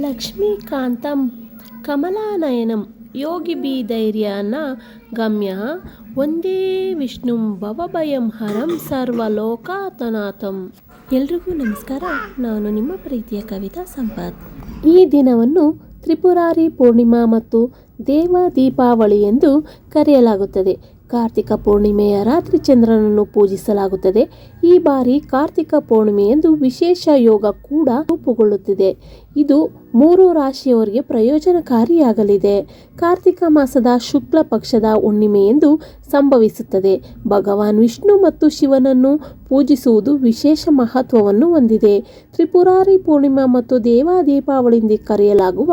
ಲಕ್ಷ್ಮೀಕಾಂತಂ ಕಮಲಾನಯನಂ Yogi B ಧೈರ್ಯನ ಗಮ್ಯ ಒಂದೇ ವಿಷ್ಣು ಭವಭಯಂ ಹರಂ ಸರ್ವಲೋಕಾತನಾಥಂ. ಎಲ್ರಿಗೂ ನಮಸ್ಕಾರ. ನಾನು ನಿಮ್ಮ ಪ್ರೀತಿಯ ಕವಿತಾ ಸಂಪತ್. ಈ ದಿನವನ್ನು ತ್ರಿಪುರಾರಿ ಪೂರ್ಣಿಮಾ ಮತ್ತು ದೇವ ದೀಪಾವಳಿ ಎಂದು ಕರೆಯಲಾಗುತ್ತದೆ. ಕಾರ್ತಿಕ ಪೂರ್ಣಿಮೆಯ ರಾತ್ರಿ ಚಂದ್ರನನ್ನು ಪೂಜಿಸಲಾಗುತ್ತದೆ. ಈ ಬಾರಿ ಕಾರ್ತಿಕ ಪೂರ್ಣಿಮೆಯಂದು ವಿಶೇಷ ಯೋಗ ಕೂಡ ರೂಪುಗೊಳ್ಳುತ್ತಿದೆ. ಇದು ಮೂರು ರಾಶಿಯವರಿಗೆ ಪ್ರಯೋಜನಕಾರಿಯಾಗಲಿದೆ. ಕಾರ್ತಿಕ ಮಾಸದ ಶುಕ್ಲ ಪಕ್ಷದ ಹುಣ್ಣಿಮೆಯೆಂದು ಸಂಭವಿಸುತ್ತದೆ. ಭಗವಾನ್ ವಿಷ್ಣು ಮತ್ತು ಶಿವನನ್ನು ಪೂಜಿಸುವುದು ವಿಶೇಷ ಮಹತ್ವವನ್ನು ಹೊಂದಿದೆ. ತ್ರಿಪುರಾರಿ ಪೂರ್ಣಿಮಾ ಮತ್ತು ದೇವ ಎಂದು ಕರೆಯಲಾಗುವ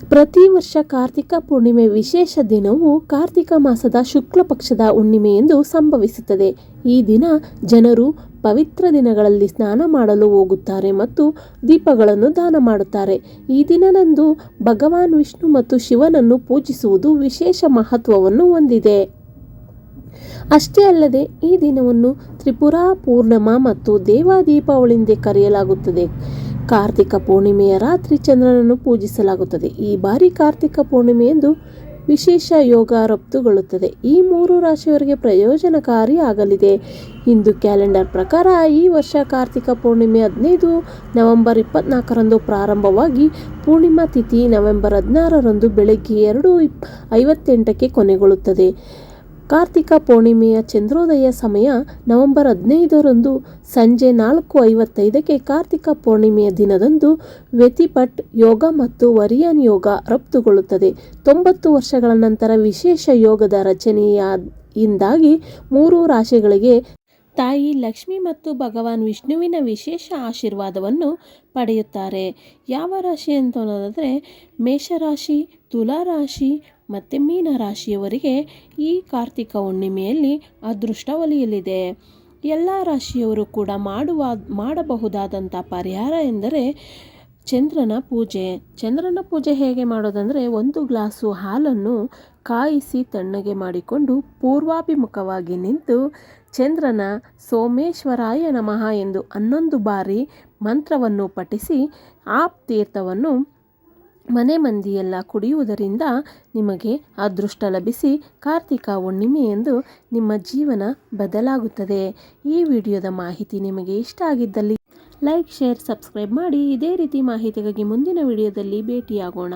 ಪ್ರತಿ ವರ್ಷ ಕಾರ್ತಿಕ ಪೂರ್ಣಿಮೆ ವಿಶೇಷ ದಿನವು ಕಾರ್ತಿಕ ಮಾಸದ ಶುಕ್ಲ ಪಕ್ಷದ ಹುಣ್ಣಿಮೆ ಎಂದು ಸಂಭವಿಸುತ್ತದೆ. ಈ ದಿನ ಜನರು ಪವಿತ್ರ ದಿನಗಳಲ್ಲಿ ಸ್ನಾನ ಮಾಡಲು ಹೋಗುತ್ತಾರೆ ಮತ್ತು ದೀಪಗಳನ್ನು ದಾನ ಮಾಡುತ್ತಾರೆ. ಈ ದಿನದಂದು ಭಗವಾನ್ ವಿಷ್ಣು ಮತ್ತು ಶಿವನನ್ನು ಪೂಜಿಸುವುದು ವಿಶೇಷ ಮಹತ್ವವನ್ನು ಹೊಂದಿದೆ. ಅಷ್ಟೇ ಅಲ್ಲದೆ ಈ ದಿನವನ್ನು ತ್ರಿಪುರಾ ಪೂರ್ಣಮ ಮತ್ತು ದೇವ ದೀಪಾವಳಿಂದೇ ಕರೆಯಲಾಗುತ್ತದೆ. ಕಾರ್ತಿಕ ಪೂರ್ಣಿಮೆಯ ರಾತ್ರಿ ಚಂದ್ರನನ್ನು ಪೂಜಿಸಲಾಗುತ್ತದೆ. ಈ ಬಾರಿ ಕಾರ್ತಿಕ ಪೂರ್ಣಿಮೆಯಂದು ವಿಶೇಷ ಯೋಗ ರಫ್ತುಗೊಳ್ಳುತ್ತದೆ ಈ ಮೂರು ರಾಶಿಯವರಿಗೆ ಪ್ರಯೋಜನಕಾರಿ ಆಗಲಿದೆ. ಹಿಂದೂ ಕ್ಯಾಲೆಂಡರ್ ಪ್ರಕಾರ ಈ ವರ್ಷ ಕಾರ್ತಿಕ ಪೂರ್ಣಿಮೆ ಹದಿನೈದು, ನವೆಂಬರ್ ಇಪ್ಪತ್ನಾಲ್ಕರಂದು ಪ್ರಾರಂಭವಾಗಿ ಪೂರ್ಣಿಮಾ ತಿಥಿ ನವೆಂಬರ್ ಹದಿನಾರರಂದು ಬೆಳಗ್ಗೆ ಎರಡು ಐವತ್ತೆಂಟಕ್ಕೆ ಕೊನೆಗೊಳ್ಳುತ್ತದೆ. ಕಾರ್ತಿಕ ಪೂರ್ಣಿಮೆಯ ಚಂದ್ರೋದಯ ಸಮಯ ನವೆಂಬರ್ ಹದಿನೈದರಂದು ಸಂಜೆ ನಾಲ್ಕು ಐವತ್ತೈದಕ್ಕೆ ಕಾರ್ತಿಕ ಪೂರ್ಣಿಮೆಯ ದಿನದಂದು ವ್ಯತಿಪಟ್ ಯೋಗ ಮತ್ತು ವರಿಯನ್ ಯೋಗ ರಫ್ತುಗೊಳ್ಳುತ್ತದೆ. ತೊಂಬತ್ತು ವರ್ಷಗಳ ನಂತರ ವಿಶೇಷ ಯೋಗದ ರಚನೆಯಿಂದಾಗಿ ಮೂರು ರಾಶಿಗಳಿಗೆ ತಾಯಿ ಲಕ್ಷ್ಮಿ ಮತ್ತು ಭಗವಾನ್ ವಿಷ್ಣುವಿನ ವಿಶೇಷ ಆಶೀರ್ವಾದವನ್ನು ಪಡೆಯುತ್ತಾರೆ. ಯಾವ ರಾಶಿ ಅಂತ ಅನ್ನೋದಾದರೆ ಮೇಷರಾಶಿ, ತುಲಾರಾಶಿ ಮತ್ತು ಮೀನರಾಶಿಯವರಿಗೆ ಈ ಕಾರ್ತಿಕ ಹುಣ್ಣಿಮೆಯಲ್ಲಿ ಅದೃಷ್ಟ ಒಲಿಯಲಿದೆ. ಎಲ್ಲ ರಾಶಿಯವರು ಕೂಡ ಮಾಡುವ ಮಾಡಬಹುದಾದಂಥ ಪರಿಹಾರ ಎಂದರೆ ಚಂದ್ರನ ಪೂಜೆ. ಚಂದ್ರನ ಪೂಜೆ ಹೇಗೆ ಮಾಡೋದಂದರೆ ಒಂದು ಗ್ಲಾಸು ಹಾಲನ್ನು ಕಾಯಿಸಿ ತಣ್ಣಗೆ ಮಾಡಿಕೊಂಡು ಪೂರ್ವಾಭಿಮುಖವಾಗಿ ನಿಂತು ಚಂದ್ರನ ಸೋಮೇಶ್ವರಾಯ ನಮಃ ಎಂದು ಹನ್ನೊಂದು ಬಾರಿ ಮಂತ್ರವನ್ನು ಪಠಿಸಿ, ಆ ತೀರ್ಥವನ್ನು ಮನೆ ಮಂದಿಯೆಲ್ಲ ಕುಡಿಯುವುದರಿಂದ ನಿಮಗೆ ಅದೃಷ್ಟ ಲಭಿಸಿ ಕಾರ್ತಿಕ ಹುಣ್ಣಿಮೆಯೆಂದು ನಿಮ್ಮ ಜೀವನ ಬದಲಾಗುತ್ತದೆ. ಈ ವಿಡಿಯೋದ ಮಾಹಿತಿ ನಿಮಗೆ ಇಷ್ಟ ಆಗಿದ್ದಲ್ಲಿ ಲೈಕ್, ಶೇರ್, ಸಬ್ಸ್ಕ್ರೈಬ್ ಮಾಡಿ. ಇದೇ ರೀತಿ ಮಾಹಿತಿಗಾಗಿ ಮುಂದಿನ ವಿಡಿಯೋದಲ್ಲಿ ಭೇಟಿಯಾಗೋಣ.